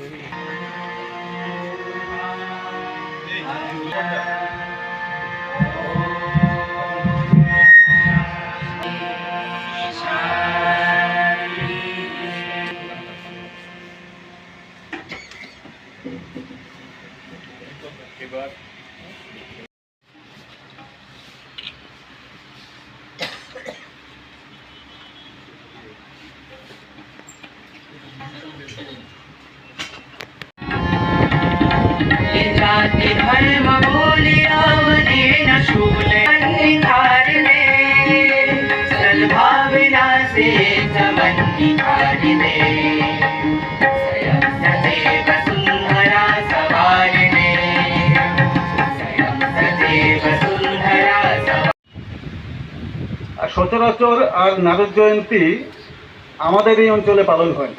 Give up. সচরাচর আর নারদ জয়ন্তী আমাদের এই অঞ্চলে পালন হয়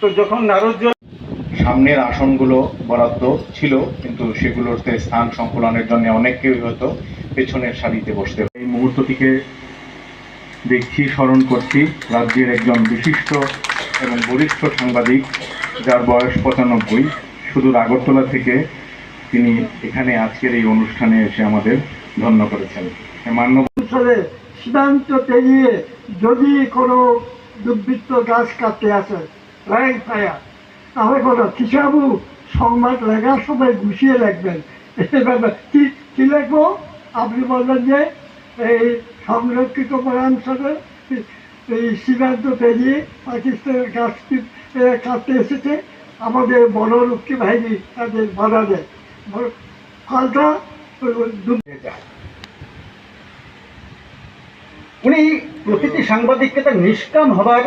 তো যখন নারদ সামনের আসনগুলো বরাদ্দ ছিল, কিন্তু সেগুলোতে স্থান সংকুলনের জন্য অনেক অনেককেই হয়তো পেছনের সারিতে বসতে এই মুহূর্তটিকে দেখছি, স্মরণ করছি রাজ্যের একজন বিশিষ্ট এবং বরিষ্ঠ সাংবাদিক, যার বয়স পঁচানব্বই। সুদূর আগরতলা থেকে তিনি এখানে আজকের এই অনুষ্ঠানে এসে আমাদের ধন্য করেছেন। মান্য অঞ্চলে সীমান্ত পেরিয়ে যদি কোনো দুর্বৃত্ত গাছ কাটতে আসে লাইন ফায়ার, তাহলে কোনো কিসাবু সংবাদ লেখার সময় গুছিয়ে লিখবেন। এভাবে কি কি লিখব? আপনি বলবেন যে এই সংরক্ষিত বনাঞ্চলের এই সীমান্ত পেরিয়ে পাকিস্তানের গাছ কি- কাটতে এসেছে আমাদের বনরক্ষী বাহিনী তাদের বাধা দেয় ফলটা দুর্বৃত্ত যায় উনি প্রতিটি সাংবাদিককে তার নিষ্কাম হবার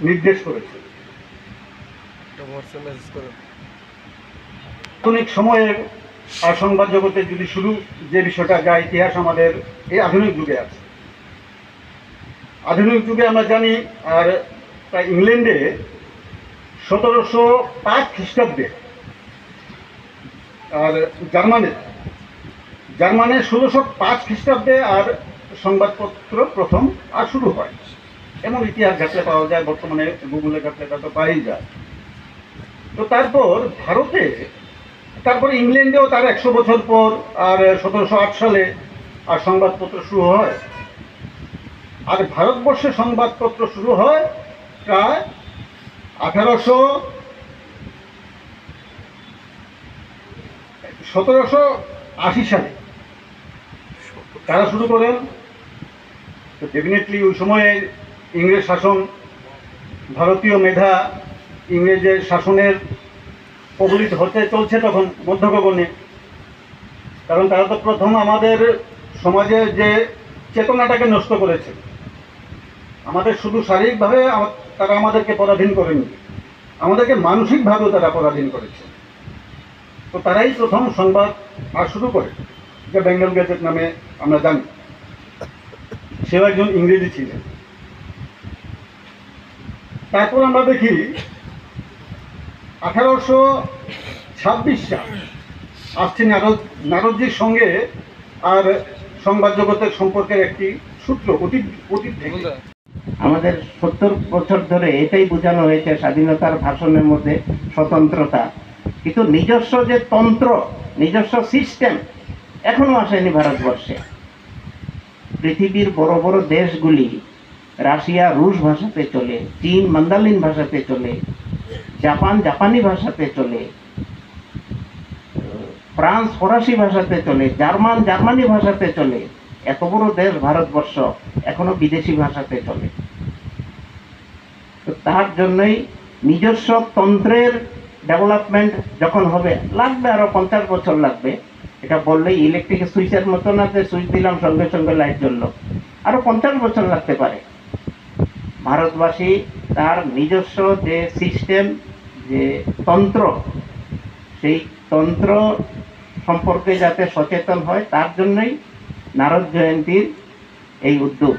নির্দেশ করেছেন। আধুনিক সময়ের আর সংবাদ জগতে যদি শুরু যে বিষয়টা, যা ইতিহাস আমাদের এই আধুনিক যুগে আছে। আধুনিক যুগে আমরা জানি, আর প্রায় ইংল্যান্ডে সতেরোশো পাঁচ খ্রিস্টাব্দে, আর জার্মানে জার্মানে ষোলোশো পাঁচ খ্রিস্টাব্দে আর সংবাদপত্র প্রথম আর শুরু হয়। এমন ইতিহাস ঘাটলে পাওয়া যায়, বর্তমানে গুগলে ঘাটলে তা তো পাই যায়। তো তারপর ভারতে তারপরে ইংল্যান্ডেও তার একশো বছর পর আর সতেরোশো আট সালে আর সংবাদপত্র শুরু হয়। আর ভারতবর্ষে সংবাদপত্র শুরু হয় প্রায় আঠারোশো সতেরোশো আশি সালে। তারা শুরু করেন। তো ডেফিনেটলি ওই সময়ে ইংরেজ শাসন, ভারতীয় মেধা ইংরেজের শাসনের প্রবলিত হতে চলছে তখন মধ্যগগনে কারণ তারা তো প্রথম আমাদের সমাজে যে চেতনাটাকে নষ্ট করেছে। আমাদের শুধু শারীরিকভাবে তারা আমাদেরকে পরাধীন করেনি, আমাদেরকে মানসিকভাবেও তারা পরাধীন করেছে। তো তারাই প্রথম সংবাদ আর শুরু করে, যে বেঙ্গল গ্যাজেট নামে আমরা জানি। সেও একজন ইংরেজি ছিলেন। তারপর আমরা দেখি আঠারোশো ছাব্বিশ সাল আসছে নারদ নারদজির সঙ্গে আর সংবাদ জগতের সম্পর্কের একটি সূত্র অতীত অতীত আমাদের সত্তর বছর ধরে এটাই বোঝানো হয়েছে স্বাধীনতার ভাষণের মধ্যে স্বতন্ত্রতা। কিন্তু নিজস্ব যে তন্ত্র নিজস্ব সিস্টেম এখনও আসেনি ভারতবর্ষে। পৃথিবীর বড় বড় দেশগুলি রাশিয়া রুশ ভাষাতে চলে চীন মান্দালিন ভাষাতে চলে জাপান, জাপানি ভাষাতে চলে। ফ্রান্স, ফরাসি ভাষাতে চলে। জার্মান, জার্মানি ভাষাতে চলে। এত বড় দেশ ভারতবর্ষ, এখনও বিদেশি ভাষাতে চলে। তার জন্যই নিজস্ব তন্ত্রের ডেভেলপমেন্ট যখন হবে, লাগবে আরও পঞ্চাশ বছর লাগবে। এটা বললেই ইলেকট্রিক সুইচের মতো না যে সুইচ দিলাম সঙ্গে সঙ্গে লাইট জ্বললো। আরও পঞ্চাশ বছর লাগতে পারে। ভারতবাসী তার নিজস্ব যে সিস্টেম যে তন্ত্র, সেই তন্ত্র সম্পর্কে যাতে সচেতন হয়, তার জন্যই নারদ জয়ন্তীর এই উদ্যোগ।